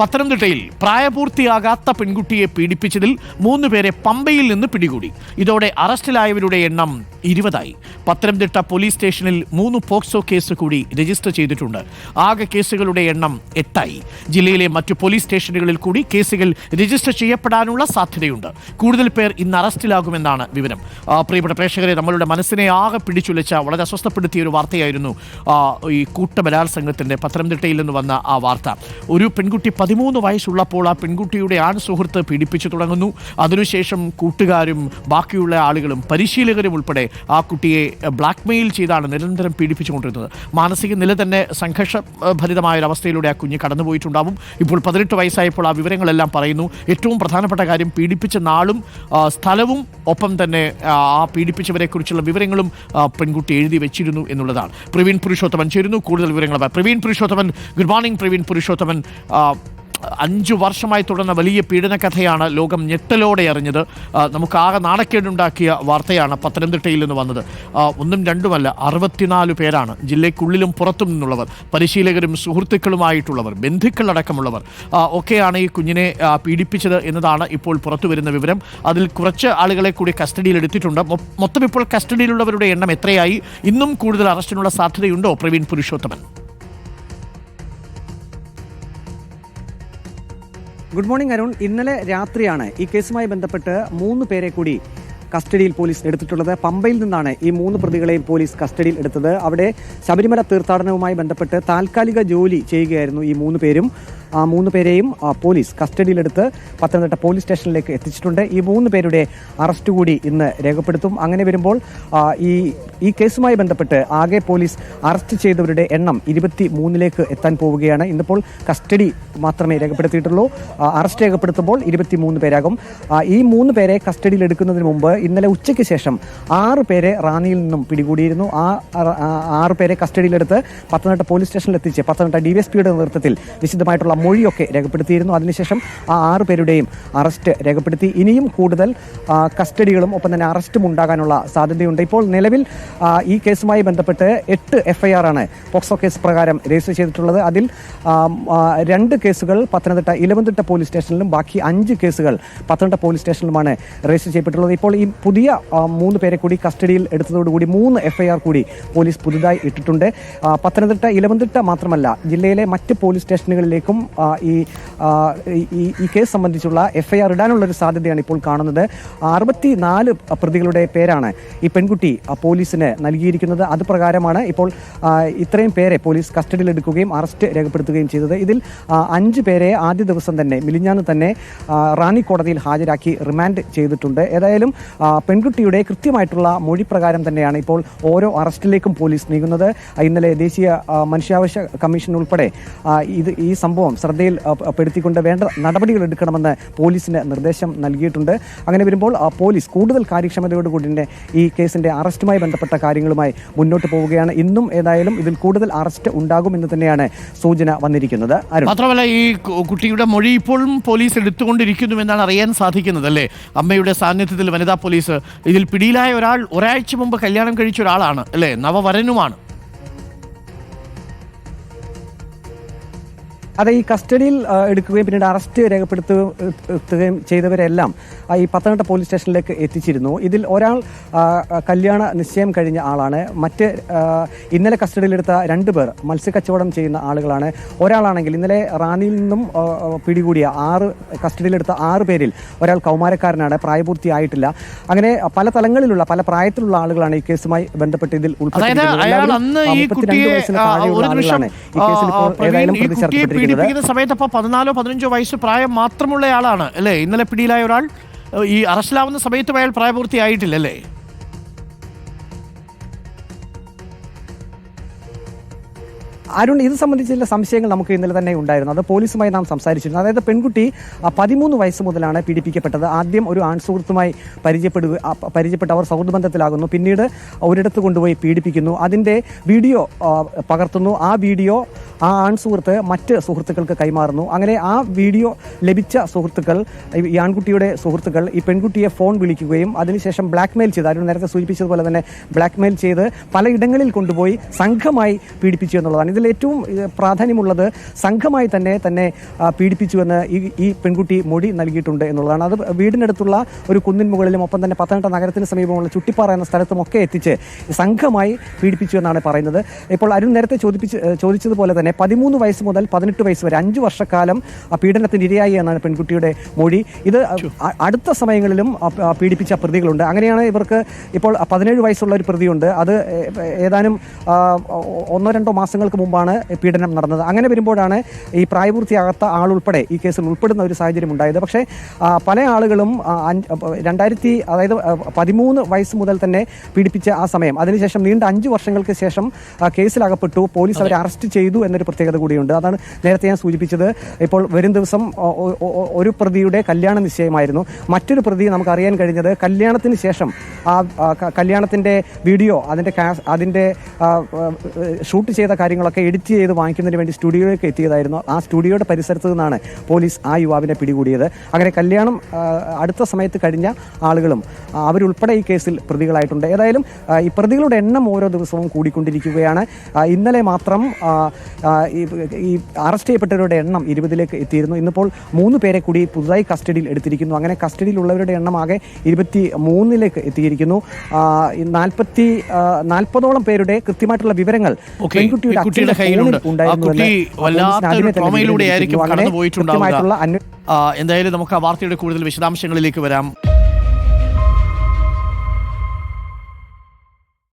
പത്തനംതിട്ടയിൽ പ്രായപൂർത്തിയാകാത്ത പെൺകുട്ടിയെ പീഡിപ്പിച്ചതിൽ മൂന്ന് പേരെ പമ്പയിൽ നിന്ന് പിടികൂടി. ഇതോടെ അറസ്റ്റിലായവരുടെ എണ്ണം ഇരുപതായി. പത്തനംതിട്ട പോലീസ് സ്റ്റേഷനിൽ മൂന്ന് പോക്സോ കേസ് കൂടി രജിസ്റ്റർ ചെയ്തിട്ടുണ്ട്. ആകെ കേസുകളുടെ എണ്ണം എട്ടായി. ജില്ലയിലെ മറ്റു പോലീസ് സ്റ്റേഷനുകളിൽ കൂടി കേസുകൾ രജിസ്റ്റർ ചെയ്യപ്പെടാനുള്ള സാധ്യതയുണ്ട്. കൂടുതൽ പേർ ഇന്ന് അറസ്റ്റിലാകുമെന്നാണ് വിവരം. പ്രിയപ്പെട്ട പ്രേക്ഷകരെ നമ്മളുടെ മനസ്സിനെ ആകെ പിടിച്ചുലച്ച വളരെ അസ്വസ്ഥപ്പെടുത്തിയ ഒരു വാർത്തയായിരുന്നു ഈ കൂട്ടബലാത്സംഗത്തിന്റെ പത്തനംതിട്ടയിൽ നിന്ന് വന്ന ആ വാർത്ത. ഒരു പെൺകുട്ടി പതിമൂന്ന് വയസ്സുള്ളപ്പോൾ ആ പെൺകുട്ടിയുടെ ആൺ സുഹൃത്ത് പീഡിപ്പിച്ചു തുടങ്ങുന്നു. അതിനുശേഷം കൂട്ടുകാരും ബാക്കിയുള്ള ആളുകളും പരിശീലകരും ഉൾപ്പെടെ ആ കുട്ടിയെ ബ്ലാക്ക്മെയിൽ ചെയ്താണ് നിരന്തരം പീഡിപ്പിച്ചുകൊണ്ടിരുന്നത്. മാനസിക നില തന്നെ സംഘർഷഭരിതമായ ഒരു അവസ്ഥയിലൂടെ ആ കുഞ്ഞ് കടന്നുപോയിട്ടുണ്ടാവും. ഇപ്പോൾ പതിനെട്ട് വയസ്സായപ്പോൾ ആ വിവരങ്ങളെല്ലാം പറയുന്നു. ഏറ്റവും പ്രധാനപ്പെട്ട കാര്യം പീഡിപ്പിച്ച നാളും സ്ഥലവും ഒപ്പം തന്നെ ആ, ആ പീഡിപ്പിച്ചവരെ കുറിച്ചുള്ള വിവരങ്ങളും പെൺകുട്ടി എഴുതി വെച്ചിരുന്നു എന്നുള്ളതാണ്. പ്രവീൺ പുരുഷോത്തമൻ ചേരുന്നു. കൂടുതൽ വിവരങ്ങളുമായി Praveen Purushothaman. Good morning Praveen Purushothaman. അഞ്ചു വർഷമായി തുടർന്ന വലിയ പീഡന കഥയാണ് ലോകം ഞെട്ടലോടെ അറിഞ്ഞത് നമുക്കാകെ നാണക്കേടുണ്ടാക്കിയ വാർത്തയാണ് പത്തനംതിട്ടയിൽ നിന്ന് വന്നത്. ഒന്നും രണ്ടുമല്ല അറുപത്തിനാല് പേരാണ് ജില്ലയ്ക്കുള്ളിലും പുറത്തും നിന്നുള്ളവർ പരിശീലകരും സുഹൃത്തുക്കളുമായിട്ടുള്ളവർ ബന്ധുക്കളടക്കമുള്ളവർ ഒക്കെയാണ് ഈ കുഞ്ഞിനെ പീഡിപ്പിച്ചത് എന്നതാണ് ഇപ്പോൾ പുറത്തു വരുന്ന വിവരം. അതിൽ കുറച്ച് ആളുകളെ കൂടി കസ്റ്റഡിയിലെടുത്തിട്ടുണ്ട് മൊത്തം ഇപ്പോൾ കസ്റ്റഡിയിലുള്ളവരുടെ എണ്ണം എത്രയായി? ഇന്നും കൂടുതൽ അറസ്റ്റിനുള്ള സാധ്യതയുണ്ടോ Praveen Purushothaman? Good morning Arun. ഇന്നലെ രാത്രിയാണ് ഈ കേസുമായി ബന്ധപ്പെട്ട് മൂന്ന് പേരെ കൂടി കസ്റ്റഡിയിൽ പോലീസ് എടുത്തിട്ടുള്ളത്. പമ്പയിൽ നിന്നാണ് ഈ മൂന്ന് പ്രതികളെയും പോലീസ് കസ്റ്റഡിയിൽ എടുത്തത്. അവിടെ ശബരിമല തീർത്ഥാടനവുമായി ബന്ധപ്പെട്ട് താൽക്കാലിക ജോലി ചെയ്യുകയായിരുന്നു ഈ മൂന്ന് പേരും. ആ മൂന്ന് പേരെയും പോലീസ് കസ്റ്റഡിയിലെടുത്ത് പത്തനംതിട്ട പോലീസ് സ്റ്റേഷനിലേക്ക് എത്തിച്ചിട്ടുണ്ട്. ഈ മൂന്ന് പേരുടെ അറസ്റ്റ് കൂടി ഇന്ന് രേഖപ്പെടുത്തും. അങ്ങനെ വരുമ്പോൾ ഈ ഈ കേസുമായി ബന്ധപ്പെട്ട് ആകെ പോലീസ് അറസ്റ്റ് ചെയ്തവരുടെ എണ്ണം ഇരുപത്തി മൂന്നിലേക്ക് എത്താൻ പോവുകയാണ്. ഇന്നിപ്പോൾ കസ്റ്റഡി മാത്രമേ രേഖപ്പെടുത്തിയിട്ടുള്ളൂ. അറസ്റ്റ് രേഖപ്പെടുത്തുമ്പോൾ ഇരുപത്തി മൂന്ന് പേരാകും ഈ മൂന്ന് പേരെ കസ്റ്റഡിയിൽ എടുക്കുന്നതിന് മുമ്പ് ഇന്നലെ ഉച്ചയ്ക്ക് ശേഷം ആറ് പേരെ റാന്നിയിൽ നിന്നും പിടികൂടിയിരുന്നു. ആ ആറ് പേരെ കസ്റ്റഡിയിലെടുത്ത് പത്തനംതിട്ട പോലീസ് സ്റ്റേഷനിൽ എത്തിച്ച് പത്തനംതിട്ട ഡി വി എസ് പിയുടെ നേതൃത്വത്തിൽ വിശദമായിട്ടുള്ള മൊഴിയൊക്കെ രേഖപ്പെടുത്തിയിരുന്നു. അതിനുശേഷം ആ ആറ് പേരുടെയും അറസ്റ്റ് രേഖപ്പെടുത്തി. ഇനിയും കൂടുതൽ കസ്റ്റഡികളും ഒപ്പം തന്നെ അറസ്റ്റും ഉണ്ടാകാനുള്ള സാധ്യതയുണ്ട്. ഇപ്പോൾ നിലവിൽ ഈ കേസുമായി ബന്ധപ്പെട്ട് എട്ട് എഫ്ഐആർ ആണ് പോക്സോ കേസ് പ്രകാരം രജിസ്റ്റർ ചെയ്തിട്ടുള്ളത്. അതിൽ രണ്ട് കേസുകൾ പത്തനംതിട്ട ഇലവന്തിട്ട പോലീസ് സ്റ്റേഷനിലും ബാക്കി അഞ്ച് കേസുകൾ പത്തനംതിട്ട പോലീസ് സ്റ്റേഷനിലുമാണ് രജിസ്റ്റർ ചെയ്യപ്പെട്ടുള്ളത്. ഇപ്പോൾ ഈ പുതിയ മൂന്ന് പേരെ കൂടി കസ്റ്റഡിയിൽ എടുത്തതോടുകൂടി മൂന്ന് എഫ്ഐആർ കൂടി പോലീസ് പുതുതായി ഇട്ടിട്ടുണ്ട്. പത്തനംതിട്ട ഇലവന്തിട്ട മാത്രമല്ല ജില്ലയിലെ മറ്റ് പോലീസ് സ്റ്റേഷനുകളിലേക്കും ഈ ഈ കേസ് സംബന്ധിച്ചുള്ള എഫ്ഐആർ ഇടാനുള്ള ഒരു സാധ്യതയാണ് ഇപ്പോൾ കാണുന്നത്. അറുപത്തി നാല് പ്രതികളുടെ പേരാണ് ഈ പെൺകുട്ടി പോലീസിന് നൽകിയിരിക്കുന്നത്. അത് പ്രകാരമാണ് ഇപ്പോൾ ഇത്രയും പേരെ പോലീസ് കസ്റ്റഡിയിൽ എടുക്കുകയും അറസ്റ്റ് രേഖപ്പെടുത്തുകയും ചെയ്തത്. ഇതിൽ അഞ്ച് പേരെ ആദ്യ ദിവസം തന്നെ മിലിഞ്ഞാന്ന് തന്നെ റാണി കോടതിയിൽ ഹാജരാക്കി റിമാൻഡ് ചെയ്തിട്ടുണ്ട്. ഏതായാലും പെൺകുട്ടിയുടെ കൃത്യമായിട്ടുള്ള മൊഴി പ്രകാരം തന്നെയാണ് ഇപ്പോൾ ഓരോ അറസ്റ്റിലേക്കും പോലീസ് നീങ്ങുന്നത്. ഇന്നലെ ദേശീയ മനുഷ്യാവകാശ കമ്മീഷൻ ഉൾപ്പെടെ ഇത് ഈ സംഭവം ശ്രദ്ധയിൽ പെടുത്തിക്കൊണ്ട് വേണ്ട നടപടികൾ എടുക്കണമെന്ന് പോലീസിന് നിർദ്ദേശം നൽകിയിട്ടുണ്ട്. അങ്ങനെ വരുമ്പോൾ പോലീസ് കൂടുതൽ കാര്യക്ഷമതയോടുകൂടി തന്നെ ഈ കേസിന്റെ അറസ്റ്റുമായി ബന്ധപ്പെട്ട കാര്യങ്ങളുമായി മുന്നോട്ട് പോവുകയാണ്. ഇന്നും ഏതായാലും ഇതിൽ കൂടുതൽ അറസ്റ്റ് ഉണ്ടാകുമെന്ന് തന്നെയാണ് സൂചന വന്നിരിക്കുന്നത്. മാത്രമല്ല ഈ കുട്ടിയുടെ മൊഴി ഇപ്പോഴും പോലീസ് എടുത്തുകൊണ്ടിരിക്കുന്നു എന്നാണ് അറിയാൻ സാധിക്കുന്നത് അല്ലേ അമ്മയുടെ സാന്നിധ്യത്തിൽ വനിതാ പോലീസ് ഇതിൽ പിടിയിലായ ഒരാൾ ഒരാഴ്ച മുമ്പ് കല്യാണം കഴിച്ച ഒരാളാണ് അല്ലേ? നവവരനുമാണ്. അതെ ഈ കസ്റ്റഡിയിൽ എടുക്കുകയും പിന്നീട് അറസ്റ്റ് രേഖപ്പെടുത്തുകയും ചെയ്തവരെല്ലാം ഈ പത്തനംതിട്ട പോലീസ് സ്റ്റേഷനിലേക്ക് എത്തിച്ചിരുന്നു. ഇതിൽ ഒരാൾ കല്യാണ നിശ്ചയം കഴിഞ്ഞ ആളാണ്. മറ്റ് ഇന്നലെ കസ്റ്റഡിയിലെടുത്ത രണ്ട് പേർ മത്സ്യക്കച്ചവടം ചെയ്യുന്ന ആളുകളാണ്. ഒരാളാണെങ്കിൽ ഇന്നലെ റാന്നിയിൽ നിന്നും പിടികൂടിയ ആറ് കസ്റ്റഡിയിലെടുത്ത ആറ് പേരിൽ ഒരാൾ കൗമാരക്കാരനാണ് പ്രായപൂർത്തിയായിട്ടില്ല. അങ്ങനെ പല തലങ്ങളിലുള്ള പല പ്രായത്തിലുള്ള ആളുകളാണ് ഈ കേസുമായി ബന്ധപ്പെട്ട് ഇതിൽ ഉൾപ്പെട്ടിരിക്കുന്നത്. വയസ്സിന് താഴെയുള്ള ആളുകളാണ് ഈ കേസിൽ ഇപ്പോൾ ഏതായാലും പ്രതി പീഡിപ്പിക്കുന്ന സമയത്ത് അപ്പോൾ പതിനാലോ പതിനഞ്ചോ വയസ്സ് പ്രായം മാത്രമുള്ള ആളാണ് അല്ലേ? ഇന്നലെ പിടിയിലായ ഒരാൾ ഈ അറസ്റ്റിലാവുന്ന സമയത്തും അയാൾ പ്രായപൂർത്തിയായിട്ടില്ല അല്ലേ? അരുൺ ഇത് സംബന്ധിച്ച് ചില സംശയങ്ങൾ നമുക്ക് ഇന്നലെ തന്നെ ഉണ്ടായിരുന്നു. അത് പോലീസുമായി നാം സംസാരിച്ചിരുന്നു. അതായത് പെൺകുട്ടി പതിമൂന്ന് വയസ്സ് മുതലാണ് പീഡിപ്പിക്കപ്പെട്ടത്. ആദ്യം ഒരു ആൺസുഹൃത്തുമായി പരിചയപ്പെടുക പരിചയപ്പെട്ട് അവർ സൗഹൃദ ബന്ധത്തിലാകുന്നു പിന്നീട് ഒരിടത്ത് കൊണ്ടുപോയി പീഡിപ്പിക്കുന്നു. അതിന്റെ വീഡിയോ പകർത്തുന്നു. ആ വീഡിയോ ആ ആൺസുഹൃത്ത് മറ്റ് സുഹൃത്തുക്കൾക്ക് കൈമാറുന്നു. അങ്ങനെ ആ വീഡിയോ ലഭിച്ച സുഹൃത്തുക്കൾ ഈ ആൺകുട്ടിയുടെ സുഹൃത്തുക്കൾ ഈ പെൺകുട്ടിയെ ഫോൺ വിളിക്കുകയും അതിനുശേഷം ബ്ലാക്ക്മെയിൽ ചെയ്ത്. അരുൺ നേരത്തെ സൂചിപ്പിച്ചതുപോലെ തന്നെ ബ്ലാക്ക്മെയിൽ ചെയ്ത് പലയിടങ്ങളിൽ കൊണ്ടുപോയി സംഘമായി പീഡിപ്പിച്ചു എന്നുള്ളതാണ്. ഏഹ്, പ്രാധാന്യമുള്ളത് സംഘമായി തന്നെ തന്നെ പീഡിപ്പിച്ചുവെന്ന് ഈ ഈ പെൺകുട്ടി മൊഴി നൽകിയിട്ടുണ്ട് എന്നുള്ളതാണ്. അത് വീടിനടുത്തുള്ള ഒരു കുന്നിൻ മുകളിലും ഒപ്പം തന്നെ പത്തനംതിട്ട നഗരത്തിന് സമീപമുള്ള ചുട്ടിപ്പാറ എന്ന സ്ഥലത്തും ഒക്കെ എത്തിച്ച് സംഘമായി പീഡിപ്പിച്ചു എന്നാണ് പറയുന്നത്. ഇപ്പോൾ അരുൺ നേരത്തെ ചോദിപ്പിച്ച് ചോദിച്ചതുപോലെ തന്നെ പതിമൂന്ന് വയസ്സ് മുതൽ പതിനെട്ട് വയസ്സ് വരെ അഞ്ച് വർഷക്കാലം ആ പീഡനത്തിന് ഇരയായി എന്നാണ് പെൺകുട്ടിയുടെ മൊഴി. ഇത് അടുത്ത സമയങ്ങളിലും പീഡിപ്പിച്ച പ്രതികളുണ്ട്. അങ്ങനെയാണ് ഇവർക്ക് ഇപ്പോൾ പതിനേഴ് വയസ്സുള്ള ഒരു പ്രതിയുണ്ട്. അത് ഏതാനും ഒന്നോ രണ്ടോ മാസങ്ങൾക്ക് മുമ്പാണ് പീഡനം നടന്നത്. അങ്ങനെ വരുമ്പോഴാണ് ഈ പ്രായപൂർത്തിയാകാത്ത ആളുൾപ്പെടെ ഈ കേസിൽ ഉൾപ്പെടുന്ന ഒരു സാഹചര്യം ഉണ്ടായത്. പക്ഷേ പല ആളുകളും രണ്ടായിരത്തി അതായത് പതിമൂന്ന് വയസ്സ് മുതൽ തന്നെ പീഡിപ്പിച്ച ആ സമയം അതിനുശേഷം നീണ്ട അഞ്ച് വർഷങ്ങൾക്ക് ശേഷം കേസിലകപ്പെട്ടു. പോലീസ് അവരെ അറസ്റ്റ് ചെയ്തു എന്നൊരു പ്രത്യേകത കൂടിയുണ്ട്. അതാണ് നേരത്തെ ഞാൻ സൂചിപ്പിച്ചത്. ഇപ്പോൾ വരും ദിവസം ഒരു പ്രതിയുടെ കല്യാണ നിശ്ചയമായിരുന്നു. മറ്റൊരു പ്രതി നമുക്ക് അറിയാൻ കഴിഞ്ഞത് കല്യാണത്തിന് ശേഷം ആ കല്യാണത്തിന്റെ കല്യാണത്തിന്റെ വീഡിയോ അതിന്റെ അതിന്റെ ആ, ഷൂട്ട് ചെയ്ത കാര്യങ്ങളൊക്കെ എഡിറ്റ് ചെയ്ത് വാങ്ങിക്കുന്നതിന് വേണ്ടി സ്റ്റുഡിയോയിലേക്ക് എത്തിയതായിരുന്നു. ആ സ്റ്റുഡിയോയുടെ പരിസരത്ത് നിന്നാണ് പോലീസ് ആ യുവാവിനെ പിടികൂടിയത്. അങ്ങനെ കല്യാണം അടുത്ത സമയത്ത് കഴിഞ്ഞ ആളുകളും അവരുൾപ്പെടെ ഈ കേസിൽ പ്രതികളായിട്ടുണ്ട്. ഏതായാലും ഈ പ്രതികളുടെ എണ്ണം ഓരോ ദിവസവും കൂടിക്കൊണ്ടിരിക്കുകയാണ്. ഇന്നലെ മാത്രം ഈ അറസ്റ്റ് ചെയ്യപ്പെട്ടവരുടെ എണ്ണം ഇരുപതിലേക്ക് എത്തിയിരുന്നു. ഇന്നിപ്പോൾ മൂന്ന് പേരെ കൂടി പുതുതായി കസ്റ്റഡിയിൽ എടുത്തിരിക്കുന്നു. അങ്ങനെ കസ്റ്റഡിയിലുള്ളവരുടെ എണ്ണം ആകെ ഇരുപത്തി മൂന്നിലേക്ക് എത്തിയിരിക്കുന്നു നാൽപ്പത്തി നാൽപ്പതോളം പേരുടെ കൃത്യമായിട്ടുള്ള വിവരങ്ങൾ പെൺകുട്ടിയുടെ കുട്ടിയുടെ കയ്യിലുണ്ട്. ആ കുട്ടി വല്ലാത്തൊരു ട്രോമയിലൂടെ ആയിരിക്കും കടന്നു പോയിട്ടുണ്ടാവുക എന്തായാലും നമുക്ക് ആ വാർത്തയുടെ കൂടുതൽ വിശദാംശങ്ങളിലേക്ക് വരാം.